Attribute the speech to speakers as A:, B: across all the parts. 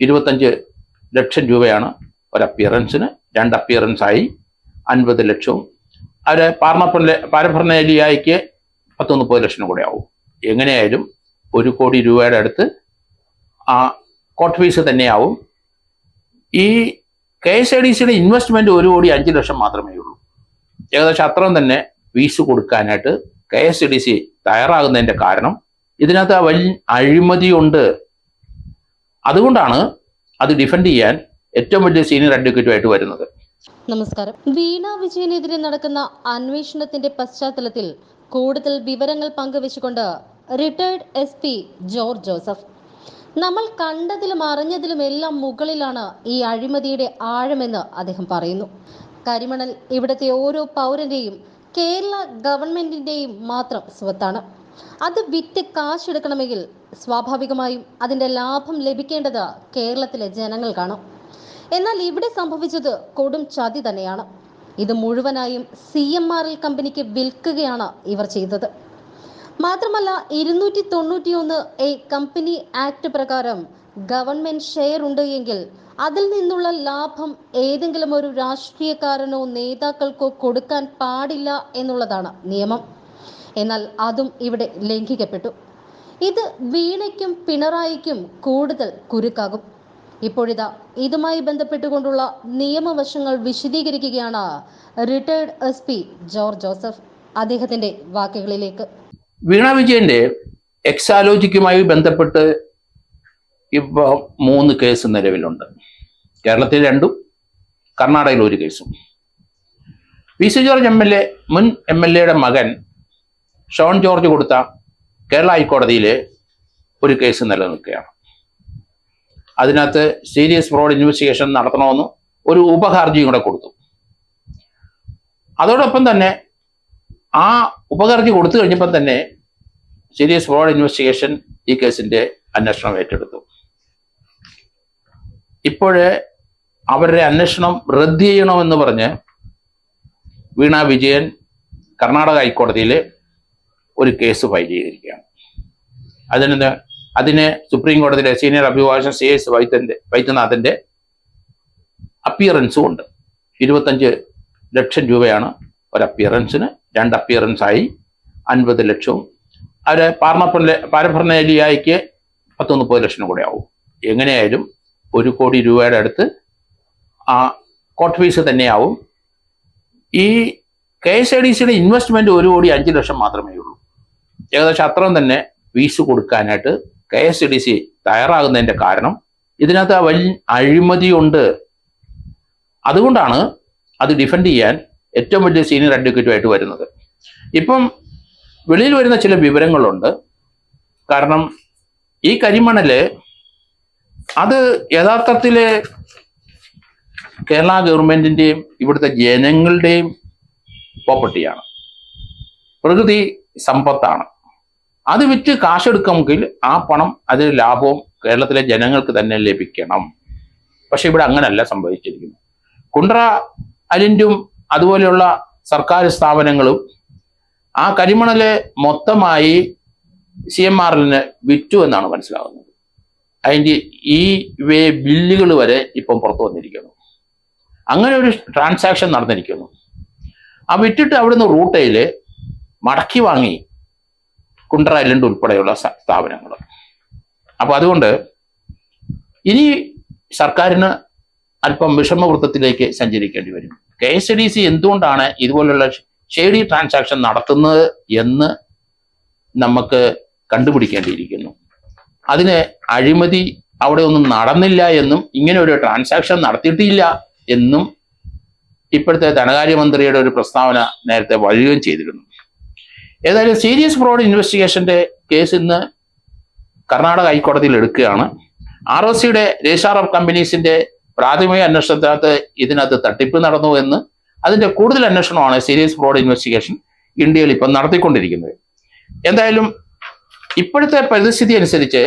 A: ഇരുപത്തഞ്ച് ലക്ഷം രൂപയാണ് ഒരു അപ്പിയറൻസിന് രണ്ട് അപ്പിയറൻസ് ആയി അൻപത് ലക്ഷവും. അവരെ പാർമപ്പുറ പാരഭരണേലിയായിക്ക് പത്ത് മുപ്പത് ലക്ഷം കൂടെ ആവും. എങ്ങനെയായാലും ഒരു കോടി രൂപയുടെ അടുത്ത് ആ കോർട്ട് ഫീസ് തന്നെയാവും. ഈ കെ എസ് ഐ ഡി സിയുടെ ഇൻവെസ്റ്റ്മെന്റ് ഒരു കോടി അഞ്ച് ലക്ഷം മാത്രമേ ഉള്ളൂ. ഏകദേശം അത്രയും തന്നെ ഫീസ് കൊടുക്കാനായിട്ട് K S I D C തയ്യാറാകുന്നതിന്റെ കാരണം ഇതിനകത്ത് വലിയ അഴിമതിയുണ്ട്. അതുകൊണ്ടാണ് അത് ഡിഫെൻഡ് ചെയ്യാൻ ഏറ്റവും വലിയ സീനിയർ അഡ്വക്കേറ്റുമായിട്ട് വരുന്നത്.
B: നമസ്കാരം. വീണ വിജയനെതിരെ നടക്കുന്ന അന്വേഷണത്തിന്റെ പശ്ചാത്തലത്തിൽ കൂടുതൽ വിവരങ്ങൾ പങ്കുവെച്ചുകൊണ്ട് retired S P George Joseph. നമ്മൾ കണ്ടതിലും അറിഞ്ഞതിലും എല്ലാം മുകളിലാണ് ഈ അഴിമതിയുടെ ആഴമെന്ന് അദ്ദേഹം പറയുന്നു. കരിമണൽ ഇവിടുത്തെ ഓരോ പൗരന്റെയും കേരള ഗവൺമെന്റിന്റെയും മാത്രം സ്വത്താണ്. അത് വിറ്റ് കാശെടുക്കണമെങ്കിൽ സ്വാഭാവികമായും അതിന്റെ ലാഭം ലഭിക്കേണ്ടത് കേരളത്തിലെ ജനങ്ങൾക്കാണ്. എന്നാൽ ഇവിടെ സംഭവിച്ചത് കൊടും ചതി തന്നെയാണ്. ഇത് മുഴുവനായും സി എം ആർ എൽ കമ്പനിക്ക് വിൽക്കുകയാണ് ഇവർ ചെയ്തത്. മാത്രമല്ല ഇരുന്നൂറ്റി തൊണ്ണൂറ്റിയൊന്ന് എ കമ്പനി ആക്ട് പ്രകാരം ഗവൺമെന്റ് ഷെയർ ഉണ്ട് എങ്കിൽ അതിൽ നിന്നുള്ള ലാഭം ഏതെങ്കിലും ഒരു രാഷ്ട്രീയക്കാരനോ നേതാക്കൾക്കോ കൊടുക്കാൻ പാടില്ല എന്നുള്ളതാണ് നിയമം. എന്നാൽ അതും ഇവിടെ ലംഘിക്കപ്പെട്ടു. ഇത് വീണയ്ക്കും പിണറായിക്കും കൂടുതൽ കുരുക്കാകും. ഇപ്പോഴിതാ ഇതുമായി ബന്ധപ്പെട്ടുകൊണ്ടുള്ള നിയമവശങ്ങൾ വിശദീകരിക്കുകയാണ് retired S P George Joseph. അദ്ദേഹത്തിന്റെ വാക്കുകളിലേക്ക്.
A: വീണ വിജയന്റെ എക്സാലോജിക്കുമായി ബന്ധപ്പെട്ട് ഇപ്പോൾ മൂന്ന് കേസ് നിലവിലുണ്ട്. കേരളത്തിൽ രണ്ടും കർണാടകയിൽ ഒരു കേസും. P C George M L A മുൻ എം എൽ എയുടെ മകൻ ഷോൺ ജോർജ് കൊടുത്ത കേരള ഹൈക്കോടതിയിൽ ഒരു കേസ് നിലനിൽക്കുകയാണ്. അതിനകത്ത് സീരിയസ് ഫ്രോഡ് ഇൻവെസ്റ്റിഗേഷൻ നടത്തണമെന്ന് ഒരു ഉപഹർജിയും കൂടെ കൊടുത്തു. അതോടൊപ്പം തന്നെ ആ ഉപഹർജി കൊടുത്തു കഴിഞ്ഞപ്പം തന്നെ സീരിയസ് ഫ്രോഡ് ഇൻവെസ്റ്റിഗേഷൻ ഈ കേസിന്റെ അന്വേഷണം ഏറ്റെടുത്തു. ഇപ്പോഴേ അവരുടെ അന്വേഷണം റദ്ദ് ചെയ്യണമെന്ന് പറഞ്ഞ് വീണ വിജയൻ കർണാടക ഹൈക്കോടതിയിൽ ഒരു കേസ് ഫയൽ ചെയ്തിരിക്കുകയാണ്. അതിന് അതിന് സുപ്രീം കോടതിയിലെ സീനിയർ അഭിഭാഷകൻ സി എസ് വൈദ്യന്റെ വൈദ്യനാഥന്റെ അപ്പിയറൻസും ഉണ്ട്. ഇരുപത്തഞ്ച് ലക്ഷം രൂപയാണ് ഒരു അപ്പിയറൻസിന് രണ്ട് അപ്പിയറൻസായി അൻപത് ലക്ഷവും. അവരെ പാർമപ്പുറ പാരഭരണേലിയായിക്ക് പത്ത് മുപ്പത് ലക്ഷം കൂടെ ആവും. എങ്ങനെയായാലും ഒരു കോടി രൂപയുടെ അടുത്ത് ആ കോർട്ട് ഫീസ് തന്നെയാവും. ഈ കെ എസ് ഐ ഡി സിയുടെ ഇൻവെസ്റ്റ്മെന്റ് ഒരു കോടി അഞ്ച് ലക്ഷം മാത്രമേ ഉള്ളൂ. ഏകദേശം അത്രയും തന്നെ ഫീസ് കൊടുക്കാനായിട്ട് K S E D C തയ്യാറാകുന്നതിന്റെ കാരണം ഇതിനകത്ത് വലിയ അഴിമതിയുണ്ട്. അതുകൊണ്ടാണ് അത് ഡിഫെൻഡ് ചെയ്യാൻ ഏറ്റവും വലിയ സീനിയർ അഡ്വക്കേറ്റുമായിട്ട് വരുന്നത്. ഇപ്പം വെളിയിൽ വരുന്ന ചില വിവരങ്ങളുണ്ട്. കാരണം ഈ കരിമണൽ അത് യഥാർത്ഥത്തിൽ കേരള ഗവൺമെന്റിന്റെയും ഇവിടുത്തെ ജനങ്ങളുടെയും പ്രോപ്പർട്ടിയാണ് പ്രകൃതി സമ്പത്താണ്. അത് വിറ്റ് കാശെടുക്കുമെങ്കിൽ ആ പണം അതിന് ലാഭവും കേരളത്തിലെ ജനങ്ങൾക്ക് തന്നെ ലഭിക്കണം. പക്ഷെ ഇവിടെ അങ്ങനല്ല സംഭവിച്ചിരിക്കുന്നത്. കുണ്ട്ര അലിന്റും അതുപോലെയുള്ള സർക്കാർ സ്ഥാപനങ്ങളും ആ കരിമണലെ മൊത്തമായി സി എം ആറിന് വിറ്റു എന്നാണ് മനസ്സിലാകുന്നത് അതിന്റെ ഈ വേ ബില്ലുകൾ വരെ ഇപ്പം പുറത്തു വന്നിരിക്കുന്നു. അങ്ങനെ ഒരു ട്രാൻസാക്ഷൻ നടന്നിരിക്കുന്നു. ആ വിറ്റിട്ട് അവിടുന്ന് റൂട്ടയിൽ മടക്കി വാങ്ങി കുണ്ട്ര ഐലൻഡ് ഉൾപ്പെടെയുള്ള സ്ഥാപനങ്ങൾ. അപ്പൊ അതുകൊണ്ട് ഇനി സർക്കാരിന് അല്പം വിഷമവൃത്തത്തിലേക്ക് സഞ്ചരിക്കേണ്ടി വരും. കെ എസ് ഡി സി എന്തുകൊണ്ടാണ് ഇതുപോലുള്ള ഷെയ്ഡി ട്രാൻസാക്ഷൻ നടത്തുന്നത് എന്ന് നമുക്ക് കണ്ടുപിടിക്കേണ്ടിയിരിക്കുന്നു. അതിന് അഴിമതി അവിടെ ഒന്നും നടന്നില്ല എന്നും ഇങ്ങനെ ഒരു ട്രാൻസാക്ഷൻ നടത്തിയിട്ടില്ല എന്നും ഇപ്പോഴത്തെ ധനകാര്യമന്ത്രിയുടെ ഒരു പ്രസ്താവന നേരത്തെ വഴിയുകയും ചെയ്തിരുന്നു. ഏതായാലും സീരിയസ് ഫ്രോഡ് ഇൻവെസ്റ്റിഗേഷന്റെ കേസ് ഇന്ന് കർണാടക ഹൈക്കോടതിയിൽ എടുക്കുകയാണ്. ആർ ഒ സിയുടെ രജിസ്ട്രാർ ഓഫ് കമ്പനീസിന്റെ പ്രാഥമിക അന്വേഷണത്തിനകത്ത് ഇതിനകത്ത് തട്ടിപ്പ് നടന്നു എന്ന് അതിന്റെ കൂടുതൽ അന്വേഷണമാണ് സീരിയസ് ഫ്രോഡ് ഇൻവെസ്റ്റിഗേഷൻ ഇന്ത്യയിൽ ഇപ്പം നടത്തിക്കൊണ്ടിരിക്കുന്നത്. എന്തായാലും ഇപ്പോഴത്തെ പരിസ്ഥിതി അനുസരിച്ച്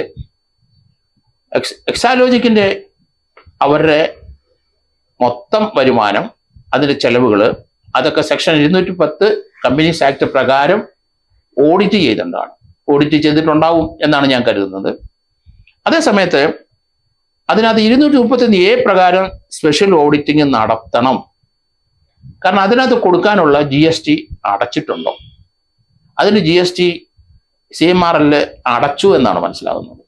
A: എക്സ് എക്സാലോജിക്കിന്റെ അവരുടെ മൊത്തം വരുമാനം അതിന്റെ ചെലവുകൾ അതൊക്കെ സെക്ഷൻ ഇരുന്നൂറ്റി പത്ത് കമ്പനീസ് ആക്ട് പ്രകാരം ഓഡിറ്റ് ചെയ്തിട്ടുണ്ടാണ് ഓഡിറ്റ് ചെയ്തിട്ടുണ്ടാവും എന്നാണ് ഞാൻ കരുതുന്നത്. അതേസമയത്ത് അതിനകത്ത് ഇരുന്നൂറ്റി മുപ്പത്തൊന്ന് എ പ്രകാരം സ്പെഷ്യൽ ഓഡിറ്റിംഗ് നടത്തണം. കാരണം അതിനകത്ത് കൊടുക്കാനുള്ള ജി എസ് ടി അടച്ചിട്ടുണ്ടോ? അതിന് G S T C M R L അടച്ചു എന്നാണ് മനസ്സിലാകുന്നത്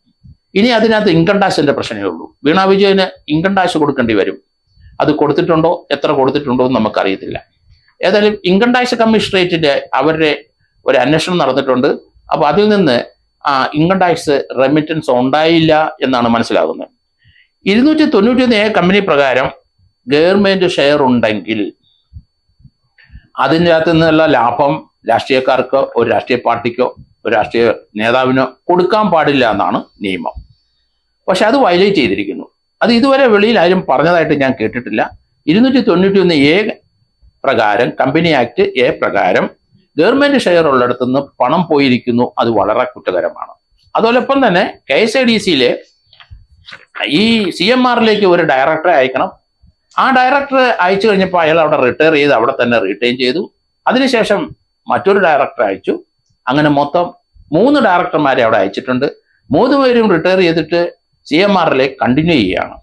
A: ഇനി അതിനകത്ത് ഇൻകം ടാക്സിന്റെ പ്രശ്നമേ ഉള്ളൂ. വീണ വിജയന് ഇൻകം ടാക്സ് കൊടുക്കേണ്ടി വരും. അത് കൊടുത്തിട്ടുണ്ടോ? എത്ര കൊടുത്തിട്ടുണ്ടോ എന്ന് നമുക്കറിയത്തില്ല. ഏതായാലും ഇൻകം ടാക്സ് കമ്മീഷണറേറ്റിന്റെ അവരുടെ ഒരു അന്വേഷണം നടന്നിട്ടുണ്ട്. അപ്പൊ അതിൽ നിന്ന് ഇൻകം ടാക്സ് റെമിറ്റൻസ് ഉണ്ടായില്ല എന്നാണ് മനസ്സിലാകുന്നത്. ഇരുന്നൂറ്റി തൊണ്ണൂറ്റി എ കമ്പനി പ്രകാരം ഗവൺമെന്റ് ഷെയർ ഉണ്ടെങ്കിൽ അതിന്റെ അകത്ത് നിന്നുള്ള ലാഭം രാഷ്ട്രീയക്കാർക്കോ ഒരു രാഷ്ട്രീയ പാർട്ടിക്കോ ഒരു രാഷ്ട്രീയ നേതാവിനോ കൊടുക്കാൻ പാടില്ല എന്നാണ് നിയമം. പക്ഷെ അത് വയലേറ്റ് ചെയ്തിരിക്കുന്നു. അത് ഇതുവരെ വെളിയിൽ ആരും പറഞ്ഞതായിട്ട് ഞാൻ കേട്ടിട്ടില്ല. ഇരുന്നൂറ്റി തൊണ്ണൂറ്റി ഒന്ന് എ പ്രകാരം കമ്പനി ആക്ട് എ പ്രകാരം ഗവൺമെന്റ് ഷെയർ ഉള്ളിടത്തു നിന്ന് പണം പോയിരിക്കുന്നു. അത് വളരെ കുറ്റകരമാണ്. അതോടൊപ്പം തന്നെ കെ എസ് ഐ ഡി സിയിലെ ഈ സി എം ആറിലേക്ക് ഒരു ഡയറക്ടറെ അയക്കണം. ആ ഡയറക്ടർ അയച്ചു കഴിഞ്ഞപ്പോൾ അയാൾ അവിടെ റിട്ടയർ ചെയ്ത് അവിടെ തന്നെ റിട്ടേൺ ചെയ്തു. അതിനുശേഷം മറ്റൊരു ഡയറക്ടറെ അയച്ചു. അങ്ങനെ മൊത്തം മൂന്ന് ഡയറക്ടർമാരെ അവിടെ അയച്ചിട്ടുണ്ട്. മൂന്ന് പേരും റിട്ടയർ ചെയ്തിട്ട് സി എം ആറിലേക്ക് കണ്ടിന്യൂ ചെയ്യുകയാണ്.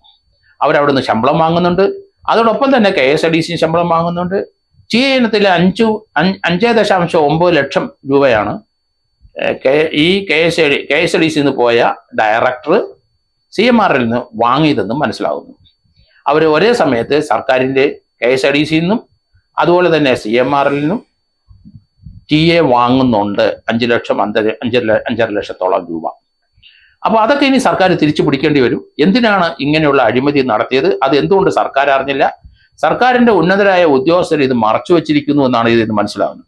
A: അവരവിടുന്ന് ശമ്പളം വാങ്ങുന്നുണ്ട്. അതോടൊപ്പം തന്നെ K S I D C ശമ്പളം വാങ്ങുന്നുണ്ട്. ടി ഇനത്തിൽ അഞ്ചു അഞ്ച് ദശാംശം ഒമ്പത് ലക്ഷം രൂപയാണ്. ഈ K S A D K S A D സിന്ന് പോയ ഡയറക്ടർ സി എം ആറിൽ നിന്ന് വാങ്ങിയതെന്നും മനസ്സിലാകുന്നു അവർ ഒരേ സമയത്ത് സർക്കാരിന്റെ കെ എസ് എ ഡി സിയിൽ നിന്നും അതുപോലെ തന്നെ സി എം ആറിൽ നിന്നും ടി എ വാങ്ങുന്നുണ്ട്. അഞ്ച് ലക്ഷം അഞ്ചര അഞ്ചര അഞ്ചര ലക്ഷത്തോളം രൂപ. അപ്പോൾ അതൊക്കെ ഇനി സർക്കാർ തിരിച്ചു പിടിക്കേണ്ടി വരും. എന്തിനാണ് ഇങ്ങനെയുള്ള അഴിമതി നടത്തിയത്? അത് എന്തുകൊണ്ട് സർക്കാർ അറിഞ്ഞില്ല? സർക്കാരിന്റെ ഉന്നതരായ ഉദ്യോഗസ്ഥർ ഇത് മറച്ചു വെച്ചിരിക്കുന്നു എന്നാണ് ഇതിന് മനസ്സിലാവുന്നത്.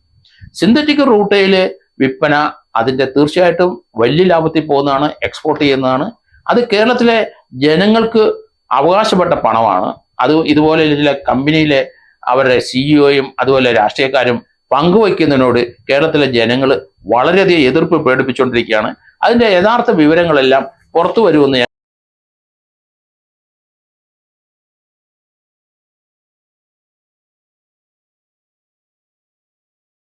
A: സിന്തറ്റിക് റൂട്ടയിൽ വിൽപ്പന അതിന്റെ തീർച്ചയായിട്ടും വലിയ ലാഭത്തിൽ പോകുന്നതാണ് എക്സ്പോർട്ട് ചെയ്യുന്നതാണ്. അത് കേരളത്തിലെ ജനങ്ങൾക്ക് അവകാശപ്പെട്ട പണമാണ്. അത് ഇതുപോലെ ഇതിലെ കമ്പനിയിലെ അവരുടെ സിഇഒയും അതുപോലെ രാഷ്ട്രീയക്കാരും പങ്കുവയ്ക്കുന്നതിനോട് കേരളത്തിലെ ജനങ്ങൾ വളരെയധികം എതിർപ്പ് പ്രകടിപ്പിച്ചുകൊണ്ടിരിക്കുകയാണ്. അതിന്റെ യഥാർത്ഥ വിവരങ്ങളെല്ലാം പുറത്തു വരുമെന്ന്